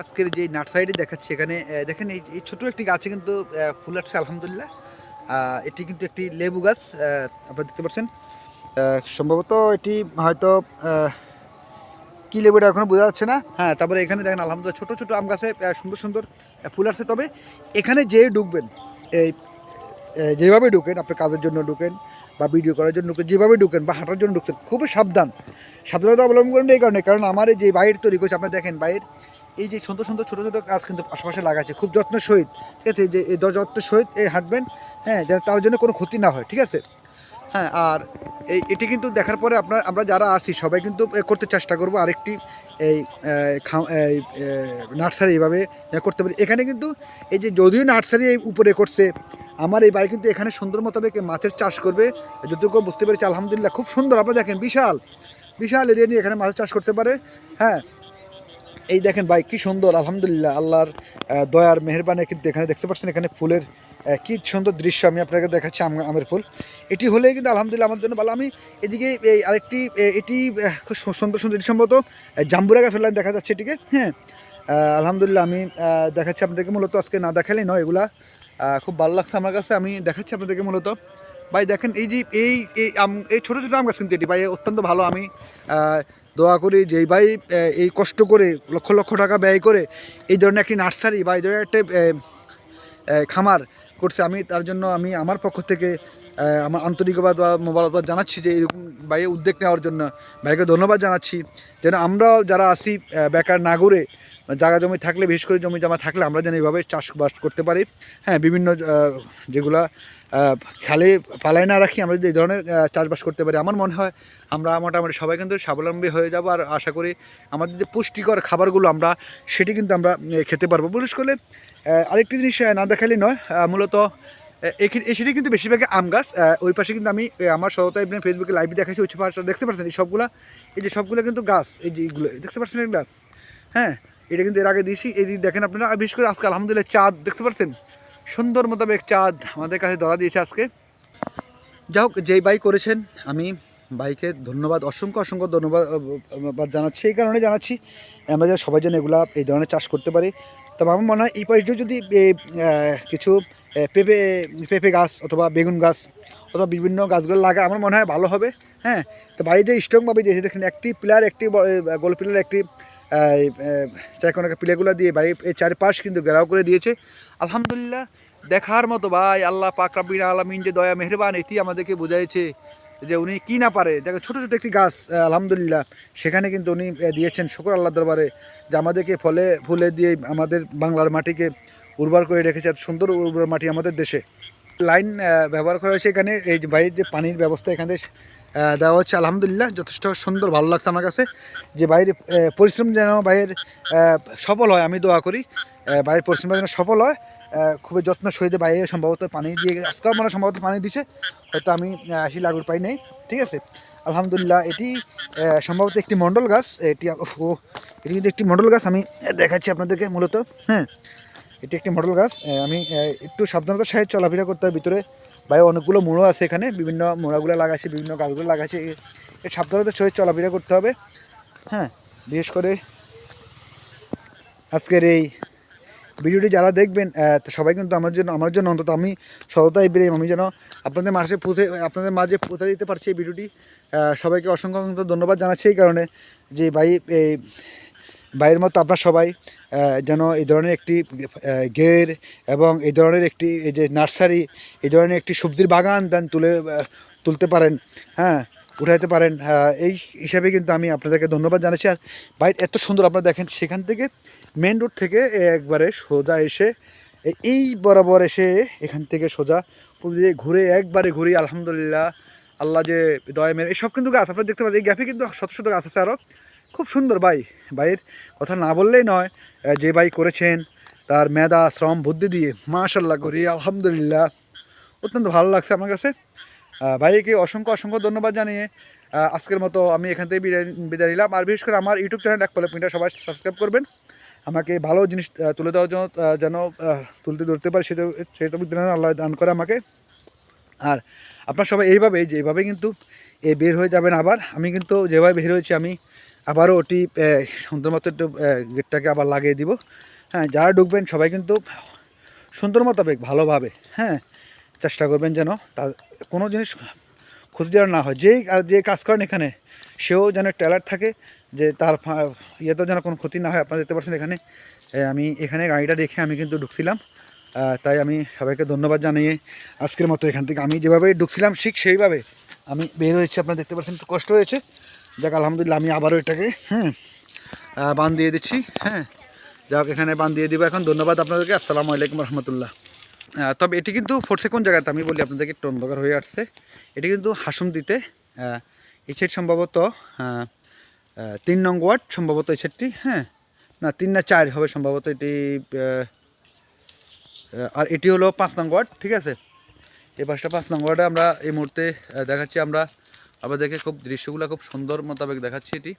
আজকের যে নার্সারিটি দেখাচ্ছি এখানে দেখেন এই ছোটো একটি গাছে কিন্তু ফুল আসছে, আলহামদুলিল্লাহ। এটি কিন্তু একটি লেবু গাছ আপনারা দেখতে পাচ্ছেন। সম্ভবত এটি হয়তো কি লেবু এটা এখনও বোঝা যাচ্ছে না। হ্যাঁ তারপরে এখানে দেখেন, আলহামদুলিল্লাহ, ছোটো ছোটো আম গাছে সুন্দর সুন্দর ফুল আসছে। তবে এখানে যে ঢুকবেন, এই যেভাবে ঢুকেন আপনি কাজের জন্য ঢুকেন বা ভিডিও করার জন্য যেভাবে ঢুকেন বা হাঁটার জন্য ঢুকছেন, খুবই সাবধান। সাবধানতা অবলম্বন করেন এই কারণে। কারণ আমার যে বাইর তৈরি করছে, আপনি দেখেন বাইর এই যে সুন্দর সুন্দর ছোটো ছোটো গাছ কিন্তু আশেপাশে লাগাচ্ছে খুব যত্ন সহিত। ঠিক আছে যে এই যত্ন সহিত এই হাঁটবেন হ্যাঁ যেন তার জন্য কোনো ক্ষতি না হয়, ঠিক আছে? হ্যাঁ আর এই এটি কিন্তু দেখার পরে আপনার, আমরা যারা আছি, সবাই কিন্তু করতে চেষ্টা করব আরেকটি এই এই নার্সারি এইভাবে এ করতে পারি। এখানে কিন্তু এই যে যদিও নার্সারি এই উপরে করছে, আমার এই বাড়ি কিন্তু এখানে সুন্দর মোতাবেক মাছের চাষ করবে। যতটুকু বুঝতে পেরেছি, আলহামদুলিল্লাহ, খুব সুন্দর। আপনারা দেখেন, বিশাল বিশাল এরিয়া নিয়ে এখানে মাছের চাষ করতে পারে। হ্যাঁ এই দেখেন ভাই, কি সুন্দর, আলহামদুলিল্লাহ, আল্লাহর দয়ার মেহরবানি কিন্তু এখানে দেখতে পাচ্ছেন, এখানে ফুলের কি সুন্দর দৃশ্য আমি আপনাকে দেখাচ্ছি, আম- আমের ফুল। এটি হলেই কিন্তু আলহামদুলিল্লাহ আমার জন্য ভালো। আমি এদিকে, এই আরেকটি এটি খুব সুন্দর সুন্দর এটি সম্ভবত জাম্বুরা গাছের লাইন দেখা যাচ্ছে এটিকে হ্যাঁ। আলহামদুলিল্লাহ আমি দেখাচ্ছি আপনাদেরকে মূলত, আজকে না দেখালেই নয়, এগুলা খুব ভালো লাগছে আমার কাছে, আমি দেখাচ্ছি আপনাদেরকে মূলত। ভাই, দেখেন এই যে এই এই আম, এই ছোটো ছোটো আম গাছ কিন্তু এটি, ভাই অত্যন্ত ভালো। আমি দোয়া করি যে ভাই এই কষ্ট করে, লক্ষ লক্ষ টাকা ব্যয় করে এই ধরনের একটি নার্সারি বা এই ধরনের একটা খামার করছে। আমি তার জন্য আমি আমার পক্ষ থেকে আমার আন্তরিকবাদ বা মোবারকবাদ জানাচ্ছি যে এরকম ভাইয়ের উদ্যোগ নেওয়ার জন্য। ভাইকে ধন্যবাদ জানাচ্ছি। যেন আমরাও যারা আসি বেকার না ঘুরে জায়গা জমি থাকলে, বিশেষ করে জমি জমা থাকলে আমরা যেন এইভাবে চাষবাস করতে পারি। হ্যাঁ বিভিন্ন যেগুলা খালে পালায় না রাখি, আমরা যদি এই ধরনের চাষবাস করতে পারি, আমার মনে হয় আমরা মোটামুটি সবাই কিন্তু স্বাবলম্বী হয়ে যাব। আর আশা করি আমাদের যে পুষ্টিকর খাবারগুলো আমরা, সেটি কিন্তু আমরা খেতে পারব। বিশেষ করলে আরেকটি জিনিস না দেখালে নয় মূলত সেটি কিন্তু বেশিরভাগই আম গাছ। ওই পাশে কিন্তু আমি আমার সহতা ইবনে ফেসবুকে লাইভ দেখাচ্ছি ওই পাশে দেখতে পাচ্ছেন, এই সবগুলা, এই যে সবগুলো কিন্তু গাছ, এই যে এইগুলো, দেখতে পাচ্ছেন এগুলা? হ্যাঁ এটা কিন্তু এর আগে দিয়েছি, এই দেখেন আপনারা বিশেষ করে আজকে আলহামদুলিল্লাহ চাঁদ, দেখতে পাচ্ছেন? সুন্দর মোতাবেক চাঁদ আমাদের কাছে ধরা দিয়েছে আজকে। যাই হোক, যেই বাইক করেছেন, আমি বাইকে ধন্যবাদ, অসংখ্য অসংখ্য ধন্যবাদ জানাচ্ছি, এই কারণে জানাচ্ছি, আমরা যেন সবাই যেন এগুলা, এই ধরনের চাষ করতে পারি। তবে আমার মনে হয়, এই পাশ যদি কিছু পেঁপে পেঁপে গাছ অথবা বেগুন গাছ অথবা বিভিন্ন গাছগুলো লাগা, আমার মনে হয় ভালো হবে হ্যাঁ? তো বাড়ি যে স্ট্রংভাবে দিয়েছে দেখেন, একটি পিলার একটি গোল পিলার একটি চারকোনাকে পিলারগুলো দিয়ে বাড়ি এই চারপাশ কিন্তু ঘেরাও করে দিয়েছে। আলহামদুলিল্লাহ, দেখার মতো ভাই, আল্লাহ পাক রাব্বির আলামিন যে দয়া, মেহরবান, এটি আমাদেরকে বোঝাইছে যে উনি কি না পারে। দেখো, ছোটো ছোটো একটি গাছ আলহামদুলিল্লাহ, সেখানে কিন্তু উনি দিয়েছেন শুকর আল্লাহ দরবারে, যে আমাদেরকে ফলে, ফুলে দিয়ে আমাদের বাংলার মাটিকে উর্বর করে রেখেছে, এত সুন্দর উর্বর মাটি আমাদের দেশে। লাইন ব্যবহার করা হয়েছে এখানে, এই বাইরের যে পানির ব্যবস্থা এখানে দেওয়া হচ্ছে, আলহামদুলিল্লাহ, যথেষ্ট সুন্দর, ভালো লাগছে আমার কাছে যে বাইরে পরিশ্রম যেন বাইরের সফল হয়, আমি দোয়া করি বাইরের পরিশ্রম যেন সফল হয় খুবই যত্ন সহিত বাইরে সম্ভবত পানি দিয়ে, আজকেও মানে সম্ভবত পানি দিছে, হয়তো আমি আসি লাগুর পাই নাই, ঠিক আছে? আলহামদুলিল্লাহ, এটি সম্ভবত একটি মণ্ডল গাছ, এটি ও, এটি কিন্তু একটি মণ্ডল গাছ, আমি দেখাচ্ছি আপনাদেরকে মূলত হ্যাঁ? এটি একটি মডেল গাছ আমি একটু সাবধানতার সাথে চলাফেরা করতে হয়, ভিতরে ভাই, অনেকগুলো মোড়ো আছে এখানে। বিভিন্ন মোড়াগুলো লাগাইছে, বিভিন্ন গাছগুলো লাগাইছে। এ- এ সাবধানতার সহিত চলাফেরা করতে হবে। হ্যাঁ বিশেষ করে আজকের এই ভিডিওটি যারা দেখবেন সবাই কিন্তু আমার জন্য আমার জন্য অন্তত আমি সততা ইব্রাহিম আমি যেন আপনাদের মাঝে পৌঁছে, আপনাদের মাঝে পৌঁছে দিতে পারছি এই ভিডিওটি। সবাইকে অসংখ্য ধন্যবাদ জানাচ্ছি এই কারণে যে ভাই, এই ভাইয়ের মতো আপনার সবাই যেন এই ধরনের একটি গের এবং এই ধরনের একটি, এই যে নার্সারি, এই ধরনের একটি সবজির বাগান দেন তুলে তুলতে পারেন হ্যাঁ উঠাইতে পারেন। এই হিসাবে কিন্তু আমি আপনাদেরকে ধন্যবাদ জানাচ্ছি। আর ভাই এত সুন্দর আপনারা দেখেন, সেখান থেকে মেন রোড থেকে একবারে সোজা এসে, এই বরাবর এসে এখান থেকে সোজা পুরো ঘুরে একবারে ঘুরি, আলহামদুলিল্লাহ, আল্লাহ যে দয়া মেরে এইসব কিন্তু গাছ, আপনারা দেখতে পাচ্ছেন, এই গ্যাপে কিন্তু শত শত গাছ আছে আরও খুব সুন্দর ভাই। ভাইয়ের কথা না বললেই নয় যে ভাই করেছেন, তার মেধা, শ্রম, বুদ্ধি দিয়ে মাশাল্লাহ করি, আলহামদুলিল্লাহ। অত্যন্ত ভালো লাগছে আমার কাছে। ভাইকে অসংখ্য অসংখ্য ধন্যবাদ জানিয়ে আজকের মতো আমি এখান থেকে বিদায় বিদায় নিলাম। আর বিশেষ করে আমার ইউটিউব চ্যানেল এক পলে পিনটা সবাই সাবস্ক্রাইব করবেন। আমাকে ভালো জিনিস তুলে দেওয়ার জন্য যেন তুলতে ধরতে পারে, সেটা সেটা আল্লাহ দান করে আমাকে। আর আপনার সবাই এইভাবে যে এইভাবে কিন্তু এ বের হয়ে যাবেন আবার, আমি কিন্তু যেভাবে বের হয়েছি, আমি আবারও ওটি আহ, সুন্দর মতো একটু গেটটাকে আবার লাগিয়ে দিব। হ্যাঁ যারা ঢুকবেন সবাই কিন্তু সুন্দর মোতাবেক ভালোভাবে হ্যাঁ চেষ্টা করবেন যেন তার কোনো জিনিস ক্ষতি যেন না হয়। যেই যে কাজ করেন এখানে সেও যেন ট্যালার থাকে যে তার ইয়েতে যেন কোনো ক্ষতি না হয়। আপনারা দেখতে পাচ্ছেন এখানে আমি এখানে গাড়িটা রেখে আমি কিন্তু ঢুকছিলাম। তাই আমি সবাইকে ধন্যবাদ জানিয়ে আজকের মতো এখান থেকে আমি যেভাবে ঢুকছিলাম ঠিক সেইভাবে আমি বের হয়েছি। আপনারা দেখতে পাচ্ছেন একটু কষ্ট হয়েছে। যাক, আলহামদুলিল্লাহ, আমি আবারও এটাকে হ্যাঁ বান দিয়ে দিচ্ছি হ্যাঁ। যাক, এখানে বান দিয়ে দিব এখন। ধন্যবাদ আপনাদেরকে। আসসালামু আলাইকুম রহমতুল্লাহ। তবে এটি কিন্তু ফোরসে কোন জায়গাতে? আমি বলি আপনাদেরকে, একটু অন্ধকার হয়ে আসছে। এটি কিন্তু হাসুম দিতে এই সাইড সম্ভবত তিন নং ওয়ার্ড সম্ভবত এই সাইডটি হ্যাঁ। না, তিন না চার হবে সম্ভবত এটি আর এটি হলো পাঁচ নং ওয়ার্ড, ঠিক আছে? এই পাঁচটা পাঁচ নং ওয়ার্ডে আমরা এই মুহূর্তে দেখাচ্ছি আমরা আপনাদেরকে খুব দৃশ্যগুলো খুব সুন্দর মোতাবেক দেখাচ্ছি এটি।